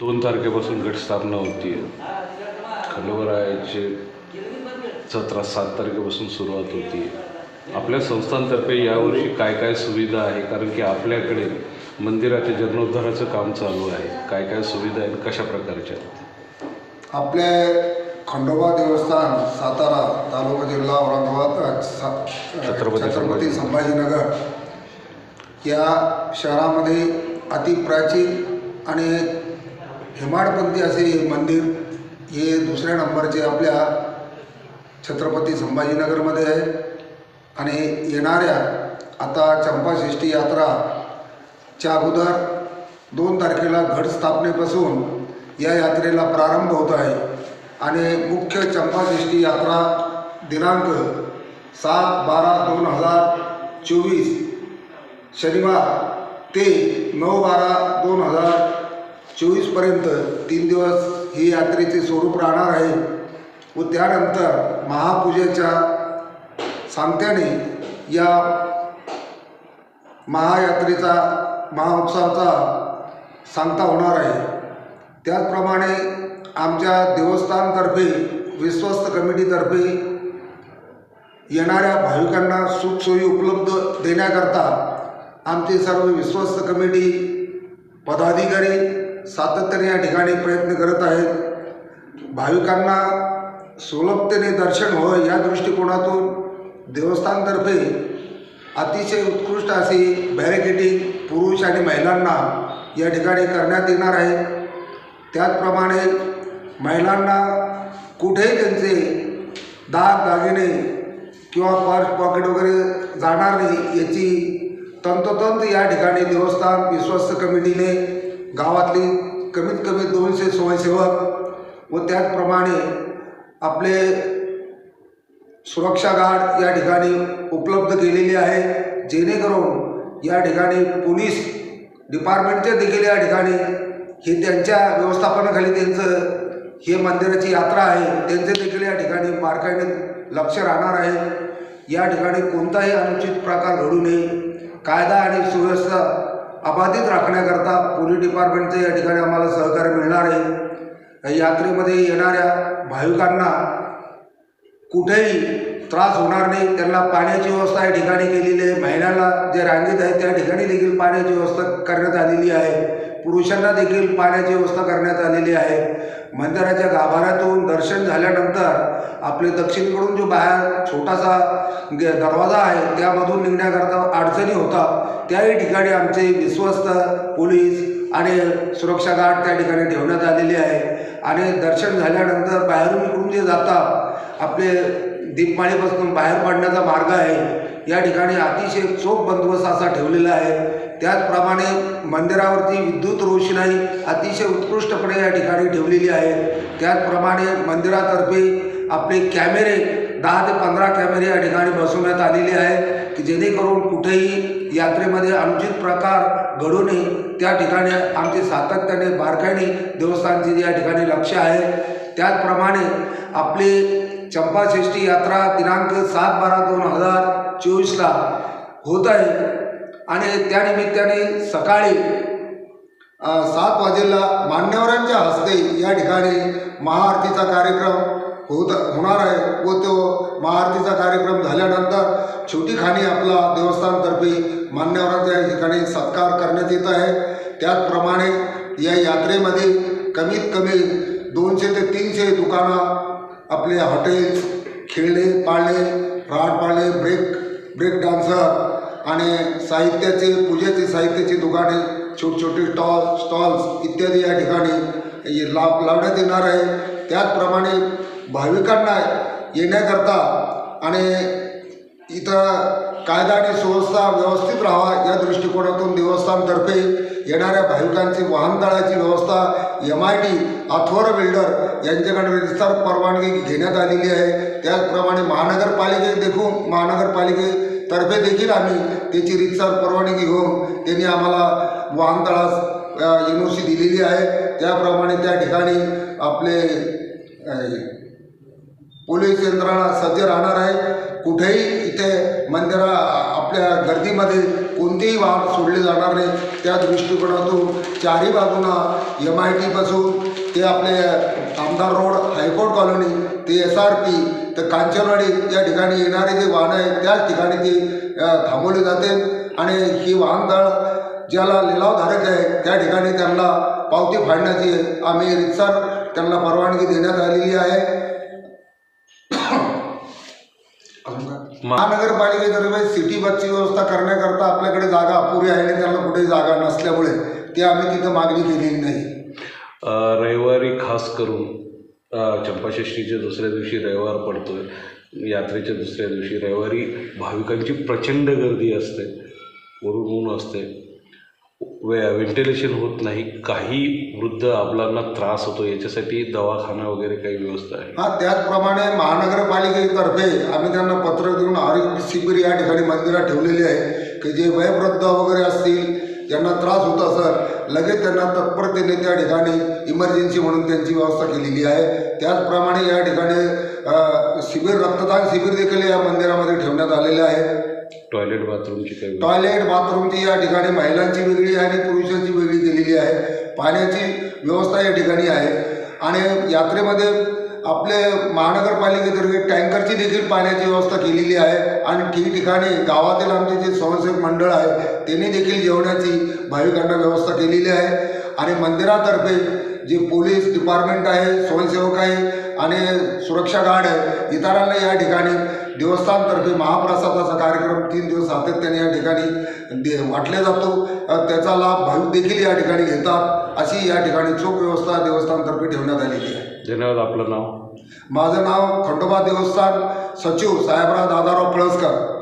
दोन तारखेपासून गट स्थापना होती खंडोबारायाची जत्रा सात तारखेपासून सुरुवात होती आपल्या संस्थांतर्फे यावर्षी काय काय सुविधा आहे? कारण की आपल्याकडे मंदिराच्या जीर्णोद्धाराचं काम चालू आहे. काय काय सुविधा आहेत? कशा प्रकारच्या? आपले खंडोबा देवस्थान सातारा तालुका जिल्हा औरंगाबाद छत्रपती संभाजीनगर. या शहरामध्ये अतिप्राचीन आणि हेमाडपंथी असे हे मंदिर हे दुसऱ्या नंबरचे आपल्या छत्रपती संभाजीनगरमध्ये आहे. आणि येणाऱ्या आता चंपाषष्ठी यात्राच्या अगोदर दोन तारखेला घट स्थापनेपासून या यात्रेला प्रारंभ होत आहे. आणि मुख्य चंपाषष्ठी यात्रा दिनांक सात बारा दोन हजार चोवीस शनिवार ते नऊ बारा दोन हजार चोवीसपर्यंत तीन दिवस ही यात्रेचे स्वरूप राहणार आहे व त्यानंतर महापूजेच्या सांगत्याने या महायात्रेचा महाउत्सवाचा सांगता होणार आहे. त्याचप्रमाणे आमच्या देवस्थानतर्फे विश्वस्त कमिटीतर्फे येणाऱ्या भाविकांना सुखसोयी उपलब्ध देण्याकरता आमचे सर्व विश्वस्त कमिटी पदाधिकारी सातत्याने या ठिकाणी प्रयत्न करत आहेत. भाविकांना सुलभतेने दर्शन व्हावं या दृष्टिकोनातून देवस्थानतर्फे अतिशय उत्कृष्ट अशी बॅरिकेडिंग पुरुष आणि महिलांना या ठिकाणी करण्यात येणार आहे. त्याचप्रमाणे महिलांना कुठेही त्यांचे दाग दागिने किंवा पर्स पॉकेट वगैरे जाणार नाही याची तंतोतंत या ठिकाणी देवस्थान विश्वस्त कमिटीने गावातली कमीत कमी दोनशे स्वयंसेवक व त्याचप्रमाणे आपले सुरक्षा गार्ड या ठिकाणी उपलब्ध केलेली आहे. जेणेकरून या ठिकाणी पोलीस डिपार्टमेंटचे देखील या ठिकाणी हे त्यांच्या व्यवस्थापनाखाली त्यांचं हे मंदिराची यात्रा आहे. त्यांचे देखील या ठिकाणी बारकाईने लक्ष राहणार आहे. या ठिकाणी कोणताही अनुचित प्रकार घडू नये. कायदा आणि सुव्यवस्था अबाधित राखण्याकरता पोलीस डिपार्टमेंटचं या ठिकाणी आम्हाला सहकार्य मिळणार आहे. यात्रेमध्ये येणाऱ्या भाविकांना कुठेही त्रास होणार नाही. त्यांना पाण्याची व्यवस्था या ठिकाणी केलेली आहे. महिलांना जे रांगेत आहे त्या ठिकाणी देखील पाण्याची व्यवस्था करण्यात आलेली आहे. पुरुषांना देखील पाण्याची व्यवस्था करण्यात आलेली आहे. मंदिराच्या गाभाऱ्यातून दर्शन झाल्यानंतर आपले दक्षिणेकडून जो बाहेर छोटासा गे- दरवाजा आहे त्यामधून निघण्याकरता अडचणी होतात. त्याही ठिकाणी आमचे विश्वस्त पोलीस आणि सुरक्षा गार्ड त्या ठिकाणी ठेवण्यात आलेले आहे. आणि दर्शन झाल्यानंतर बाहेरून इकडून जे जातात आपले दीपमाळीपासून बाहेर पडण्याचा मार्ग आहे. या ठिकाणी अतिशय चोख बंदोबस्त असा ठेवलेला आहे. त्याचप्रमाणे मंदिरावरती विद्युत रोषणाई अतिशय उत्कृष्टपणे या ठिकाणी ठेवलेली आहे. त्याचप्रमाणे मंदिरातर्फे आपले कॅमेरे दहा ते पंधरा कॅमेरे या ठिकाणी बसवण्यात आलेले आहे की जेणेकरून कुठेही यात्रेमध्ये अनुचित प्रकार घडू नये. त्या ठिकाणी आमचे सातत्याने बारकाईने देवस्थानचे या ठिकाणी लक्ष आहे. त्याचप्रमाणे आपली चंपाषष्ठी यात्रा दिनांक सात बारा दोन हजार चोवीसला होत आहे. आणि त्यानिमित्ताने सकाळी सात वाजेला मान्यवरांच्या हस्ते या ठिकाणी महाआरतीचा कार्यक्रम होत होणार आहे. व तो महाआरतीचा कार्यक्रम झाल्यानंतर छोटी खाणी आपला देवस्थानतर्फे मान्यवरांच्या या ठिकाणी सत्कार करण्यात येत आहे. त्याचप्रमाणे या यात्रेमध्ये कमीत कमी दोनशे ते तीनशे दुकानं आपले हॉटेल्स खेळणे पाळणे राट पाळणे ब्रेक ब्रेक डान्सर आणि साहित्याचे पूजेचे साहित्याची दुकाने छोटे छोटे स्टॉल स्टॉल्स इत्यादी या ठिकाणी लाभ लाव लावण्यात येणार आहे. त्याचप्रमाणे भाविकांना येण्याकरता आणि इथं कायदा आणि सुव्यवस्था व्यवस्थित राहावा या दृष्टिकोनातून देवस्थानतर्फे येणाऱ्या भाविकांची वाहनतळाची व्यवस्था एम आय टी अथोर बिल्डर यांच्याकडे विस्तार परवानगी घेण्यात आलेली आहे. त्याचप्रमाणे महानगरपालिके देखून महानगरपालिके तर्फे देखील आम्ही त्याची रितसर परवानगी घेऊन त्यांनी आम्हाला वाहनतळास एन ओ सी दिलेली आहे. त्याप्रमाणे त्या ठिकाणी आपले पोलीस यंत्रणा सज्ज राहणार आहे. कुठेही इथे मंदिरा आपल्या गर्दीमध्ये कोणतेही वाहन सोडले जाणार नाही. त्या दृष्टिकोनातून चारही बाजूंना एम आय टीपासून ते आपले आमदार रोड हायकोर्ट कॉलनी ते एस आर पी तर कांचनवाडी या ठिकाणी येणारे जे वाहनं आहेत त्याच ठिकाणी ती थांबवली थांबवले जाते. आणि ही वाहनतळ ज्याला लिलावधारक आहे त्या ठिकाणी त्यांना पावती फाडण्याची आम्ही रितसर त्यांना परवानगी देण्यात आलेली आहे. महानगरपालिकेतर्फे सिटी बसची व्यवस्था करण्याकरता आपल्याकडे जागा अपुरी आहे आणि त्यांना कुठे जागा नसल्यामुळे ते आम्ही तिथं मागणी केलेली नाही. रविवारी खास करून चंपाषष्ठीच्या दुसऱ्या दिवशी रविवार पडतो आहे यात्रेच्या दुसऱ्या दिवशी रविवारी भाविकांची प्रचंड गर्दी असते. वरून ऊन असते. वे व्हेंटिलेशन होत नाही. काही वृद्ध आपल्याला त्रास होतो. याच्यासाठी दवाखाना वगैरे काही व्यवस्था आहे. हा त्याचप्रमाणे महानगरपालिकेतर्फे आम्ही त्यांना पत्र देऊन आरोग्य शिबिर या ठिकाणी मंदिरात ठेवलेली आहे. की जे वयवृद्ध वगैरे असतील ज्यांना त्रास होत असेल लगेच त्यांना तत्परतेने त्या ठिकाणी इमर्जन्सी म्हणून त्यांची व्यवस्था केलेली आहे. त्याचप्रमाणे या ठिकाणी शिबिर रक्तदान शिबिर देखील या मंदिरामध्ये ठेवण्यात आलेले आहे. टॉयलेट बाथरूमची टॉयलेट बाथरूमची या ठिकाणी महिलांची वेगळी आणि पुरुषांची वेगळी केलेली आहे. पाण्याची व्यवस्था या ठिकाणी आहे. आणि यात्रेमध्ये आपले महानगरपालिकेतर्फे टँकरची देखील पाण्याची व्यवस्था केलेली आहे. आणि ठिकठिकाणी गावातील आमचे जे स्वयंसेवक मंडळ आहे त्यांनी देखील जेवणाची भाविकांना व्यवस्था केलेली आहे. आणि मंदिरातर्फे जे पोलीस डिपार्टमेंट आहे स्वयंसेवक आहे आणि सुरक्षा गार्ड आहे इतरांना या ठिकाणी देवस्थानतर्फे महाप्रसादाचा कार्यक्रम तीन दिवस सातत्याने या ठिकाणी दे वाटला जातो. त्याचा लाभ भाविक देखील या ठिकाणी घेतात. अशी या ठिकाणी चोख व्यवस्था देवस्थानतर्फे ठेवण्यात आलेली आहे. धन्यवाद आपलं नाव? माझं नाव खंडोबा देवस्थान सचिव साहेबराव दादाराव पळसकर.